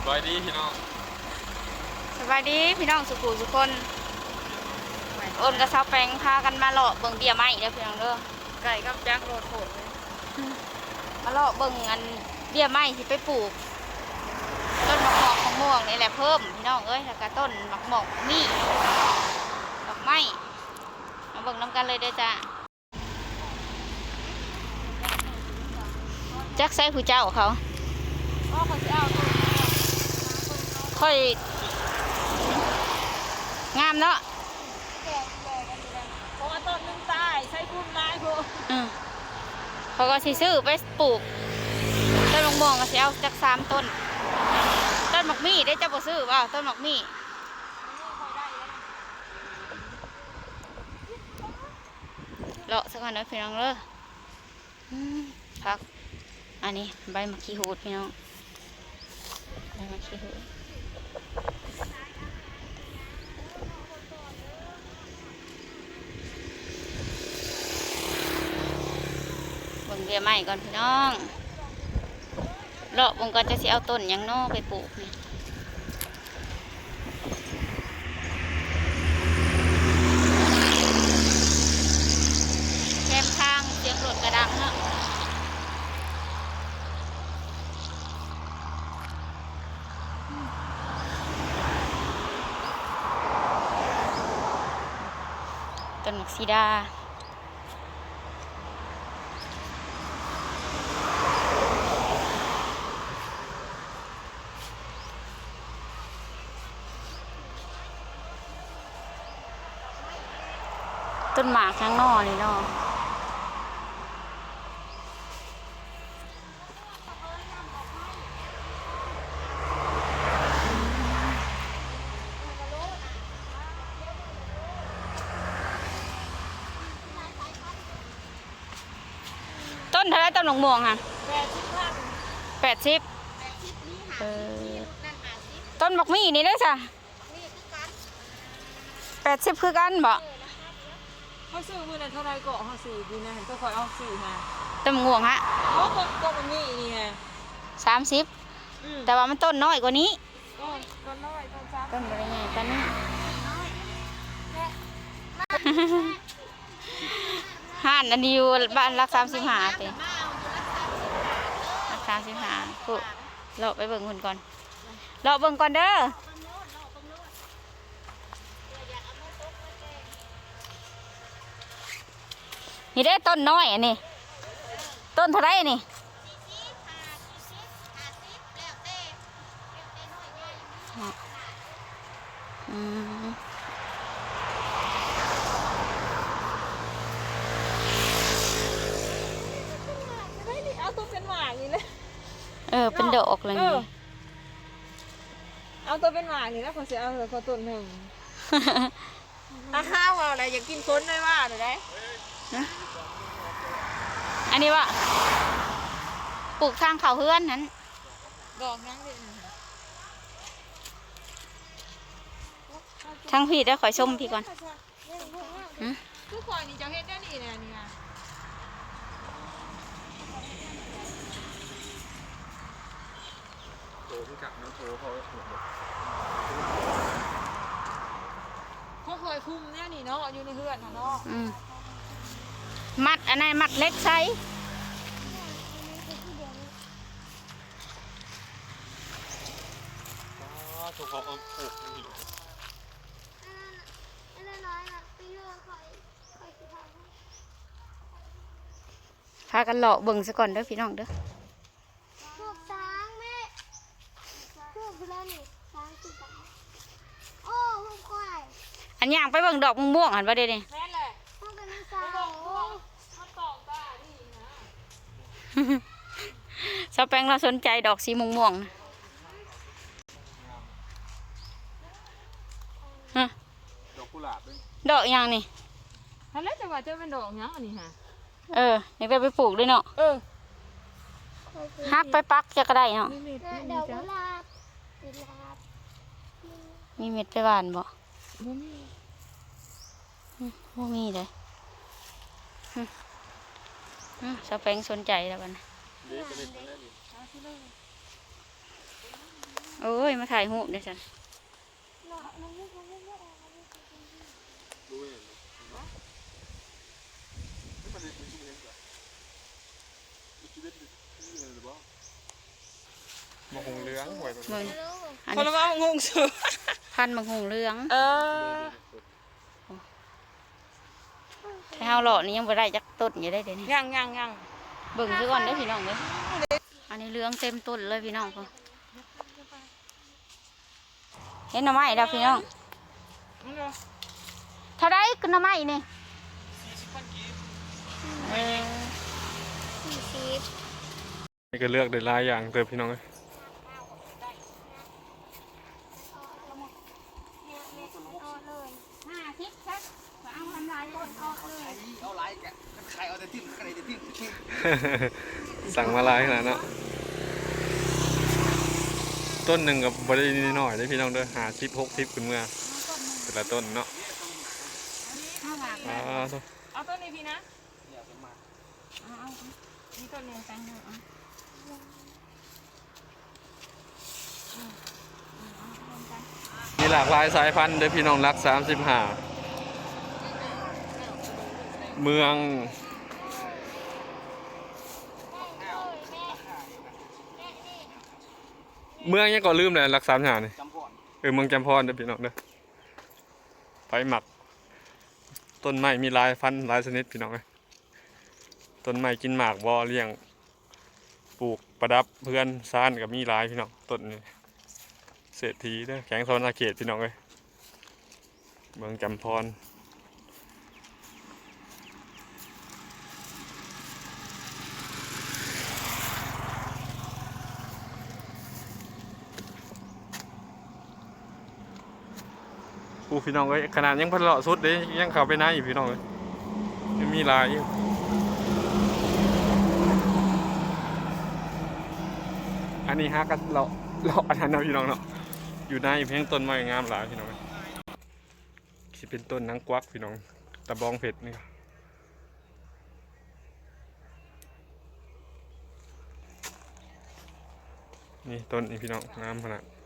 สบายดีพี่น้องสบายดีพี่น้องสุขุสุกคนโอนกับสาวแปงพากันมาเลาะเบิ่งเบี้ยไม้เด้อพี่น้องเด้อไก่กับจักโรดโผดเลยมาเลาะเบิ่งอันเบี้ยไม้ที่ไปปลูก ต้นมะม่วงมะม่วงนี่แหละเพิ่มพี่น้องเอ้ยแล้วก็ต้นมะม่วงมีดอกไม้มาเบิ่งน้ำกันเลยเด้อจ้าจักใส่ผู้เจ้าเขา อ๋อเขาจะเอาตัว ค่อย งามเนาะเพราะว่าต้นนึงตายใช้คุ้มร้ายพวกอืมเขาก็สิซื้อไปปลูกต้นมะม่วงก็สิเอาจากสามต้น ต้นหมกมี่ได้เจ้าบ่ซื้อเปล่าต้นหมกมี่เลาะสักหน่อยนะพี่น้องเด้ออืมพัก อันนี้ใบมะขีหูดพี่น้องใบมะขีหูด เบิ่งเบี้ยไม้ก่อนพี่น้องเลาะวงก่อนจะสิเอาต้นยังนอไปปลูกนี่แคมทางเสียงรถกระดังเนาะต้นหมกซีดา ต้นหมากข้างนอกนี่เนาะต้นเท่าไรต้นหลงม่วงค่ะแปดสิบพันแปดสิบเออต้นบักมี่นี่ได้อจ้ะแปดสิบคือกันบ่ เขาซื้อมือนั้นเท่าไรก็เขาสี่ปีนะเห็นก็คอยเอาสี่มาต้นมะม่วงฮะเพราะคนก็มันมีนี่ไงสามสิบอืมแต่ว่ามันต้นน้อยกว่านี้ ต้นต้นน้อยต้นซ้ำต้นบริใหญ่ปานนี้ ห้านอันนี้อยู่บ้านรักสามสิบห้าเตรักสามสิบห้าปุ๊เลาะไปเบิ่งคนก่อนเลาะเบิ่งก่อนเด้อ นี่ได้อต้นน้อยอันนี้ ต้นเท่าไรนี่อืมเฮ้ยนี่เอาตัวเป็นหมากนี่เลยเออเป็นดอกเลยเอนี่อเอาตัวเป็นหมากนี่แล้วเขาจะเอาตัวเขาต้นหนึ่งอาห้าวเอาอะไรอยากกินคนได้ว่าหรือไงอั นนี้ว่าปลูกทางเขาเฮือนนั้นดอกยังดิทางพี่ได้ขอยชมพี่ก่อนหืมทุกคนนี่จะเฮ็ดได้นี่นะนี่นะโตขึ้นกับน้ำโตเขาหมดเลยเขาเคยคุมเนี่ยนี่เนาะอยู่ในเฮือนน่ะเนาะอื มมัดอันนั้นมัดเล็กใช้อ๋อถูกเขาเอาปลูกนี่อันนั้นน้อยน่ะไปเยอะคอยคอยสิพาไปพากันเลาะเบิ่งซะก่อนเด้อพี่น้องเด้อพวกช้างแม่พวกเพื่อนนี่ช้างคือช้างโอ้พวกควายอันย่างไปเบิ่งดอกม่วงๆหันว่าเด้นี่แม่นแหละ พวกกันนี่ช้าง เขาบอก โอ้ ว่าเขาตอกตาดีนะ สาวแปงเราสนใจดอกสีม่วงๆนะฮะดอกกุหลาบด้วยดอกอย่างนี่ฮัลโหลจะว่าจะเป็นดอกยังอันนี้ฮะเอออยากได้ไปปลูกด้วยเนาะเออฮักไปปักจะก็ได้เนาะนี่นี่แล้วนี่ดอกจ้ะกุหลาบกุหลาบมีเม็ดไปหวานบ่บ่มีบ่มีเลยอืมอืมสาวแปงสนใจแล้วกันเด็กก็เล่นกั นได้ดิเอาสิเลยโอ้ย มาถ่ายรูปเดี๋ยวฉันเนาะมันไม่มันไม่ไม่ออกมันไม่ออกรู้เห็นไหมไม่ประเด็นมันชีวิตเหรอชีวิตนี่เลยหรือเปล่ามาคงเลี้ยงหวยตรงเบิ่งไม่รู้อันคนนี้ละว่างงสุดพันธุ์มังหงเหลืองเออถ้าเฮาเลาะนี่ยังบ่ได้จักต้นอยู่ได้เดี๋ยวนี้ยังยังยัง เบิ่งซะก่อนเด้อพี่น้องเลยออันนี้เลืองเต็มต้นเลยพี่น้องค่ะเห็นหน่อไม้แล้วพี่น้องเท่าไรกันหน่อไม้นี่เออสี่ยนี่ก็เลือกได้หลายอย่างเติมพี่น้องเลยเนี่ยมันออกเลย ห้าสิบครับเอาทำลายต้นออกเลย เอาไลค์กันใครเอาแต่ทิ่มใครจะทิ่มทิ่ม สั่งมาหลายขนาดนั้นต้นหนึ่งกับบรินิดหน่อยได้พี่น้องเด้อหาสิบหกสิบขึ้นเมื่อแต่ละต้นเนาะเอาหากอ่าต้นเอาต้นนี้พี่นะเนี่ยเป็นมาเอาเอานี่ต้นนี้แตงโมเอามีหลากหลายสายพันธุ์เด้อพี่น้องรักสามสิบห้าเมือง เมืองยังก็ลืมเลยรักสามหานี่จำพอนเออเมืองจำพรเด้อพี่น้องเด้อไปหมัก ต้นไม้มีหลายฟันธุ์หลายชนิดพี่น้องเอ้ยต้นไม้กินหมากบอเลี้ยง ปลูกประดับเพื่อนซ่านกับมีหลายพี่น้องต้นนี้เศรษฐีเด้อแข็งโซนอาเขตพี่น้องเอ้ยเมืองจำพร พี่น้องเอ้ยขนาดยังพันเลาะสุดเด้ยังเข้าไปในอยู่พี่น้องเอ้ยยังมีลายอยู่อันนี้ฮะก็เราเราอันนั้นนะพี่น้องเนาะอยู่ในเพียงต้นไม้งามหลายพี่น้องที่เป็นต้นนางกวักพี่น้องตะบองเผ็ดนี่นี่ต้นนี้พี่น้องงามขนาด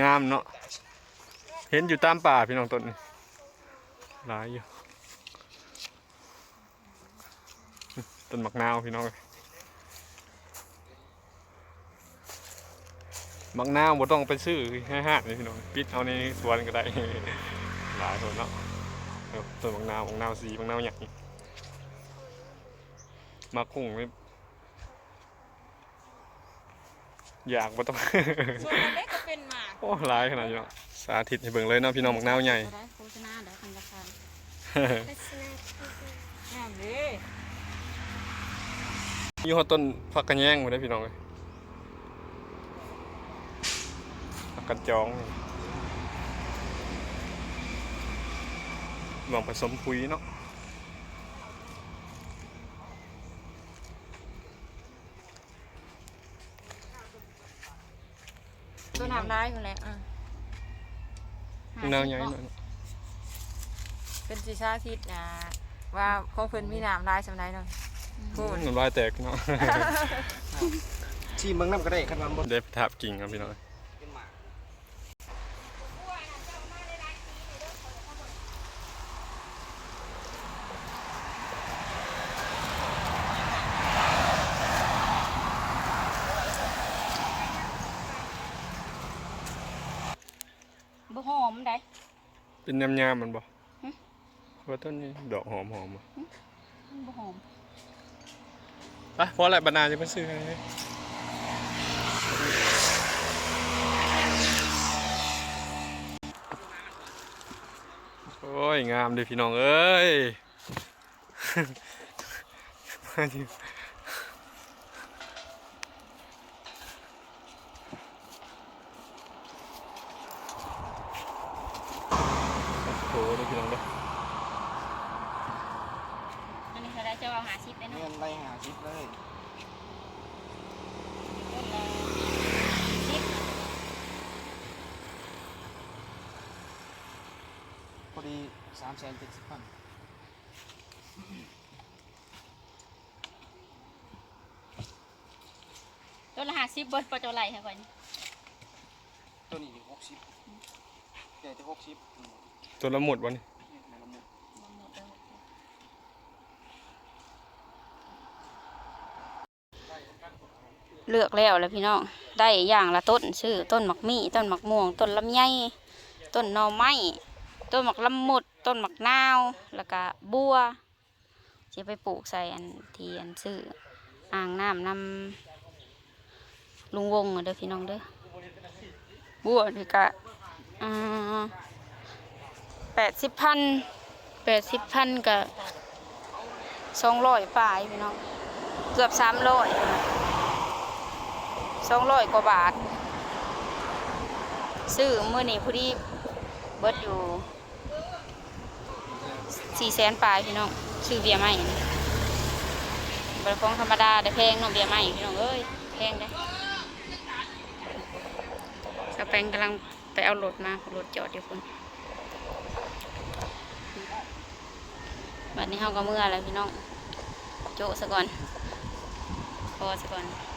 งามเนาะ เห็นอยู่ตามป่าพี่น้องต้นนี้หลายอยู่ ต้นมักนาวพี่น้องมักนาวบ่ต้องไปซื้อให้ห้างนี่พี่น้อง ปิดเอาในสวนก็ได้ หลายคนเนาะต้นมักนาวมักนาวสีมักนาวใหญ่มักกุ้งนี่อยากบ่ต้อง อ้หลายขนาดนี้เนาะสาธิตให้เบิ่งเลยเนาะพี่น้องมักนาวใหญ่ ได้โฆษณาเดี๋ยวคันราคาลักษณะคืองามเลยมีฮอดต้นผักกระแยงบ่ได้พี่น้องเอ้ยผักกระจองลองผสมปุ๋ยเนาะ ต้นน้ำลายคนแหละอะมักนาวใหญ่หน่อยเนาะเป็นสีชาทิศนะว่าของเพิ่นมีน้ำลายสำไรเนาะพูดน้ำลายแตกเนาะชีเมืองน้ำก็ได้ขันวันบนได้ประทับกิ่งครับพี่น้อง เป็นหมาก บ่หอมได้ เป็นยำยามมันบ่หึว่าต้นนี้ดอกหอมหอมบ่มันบ่หอมอะเพราะอะไรบรรณาจะไปซื้อให้โอ้ย งามเลยพี่น้องเอ้ย พี่น้องเด้ออันนี้เขาจะเอาหาชิปไปเนาะเงินไปหาชิปเลยพอดีสามแสนเจ็ดสิบพันตัวละหาชิปเบิร์ดปอจะไหลค่ะก่อนตัวนี้หกสิบใหญ่จะหกสิบ ตัวละหมดวันนี้เลือกแล้วแล้วพี่น้อง ได้อย่างละต้นชื่อต้นหมักมี่ต้นหมักม่วง ต้นลำไยต้นนอไม้ต้นหมักลำมุด ต้นหมักนาว แล้วก็บัวจะไปปลูกใส่อันทีอันซื้ออ่างน้ำนำลุงวงเด้อพี่น้องเด้อบัวนี่ก็อ่า แปดสิบพันแปดสิบพันก็สองร้อยปลายพี่น้องเกือบสามร้อยสองร้อยกว่าบาท ซื้อเมื่อนี้พอดีเบิดอยู่สี่แสนปลายพี่น้องซื้อเบียร์ใหม่บริฟองธรรมดาได้แพงเน้องเบียร์ใหม่พี่น้องเอ้ยแพงได้สแปงกำลังไปเอารถมารถจอดอยู่คุณ บัดนี้เฮาก็เมื่อแล้วพี่น้อง โจะซะก่อน พอซะก่อน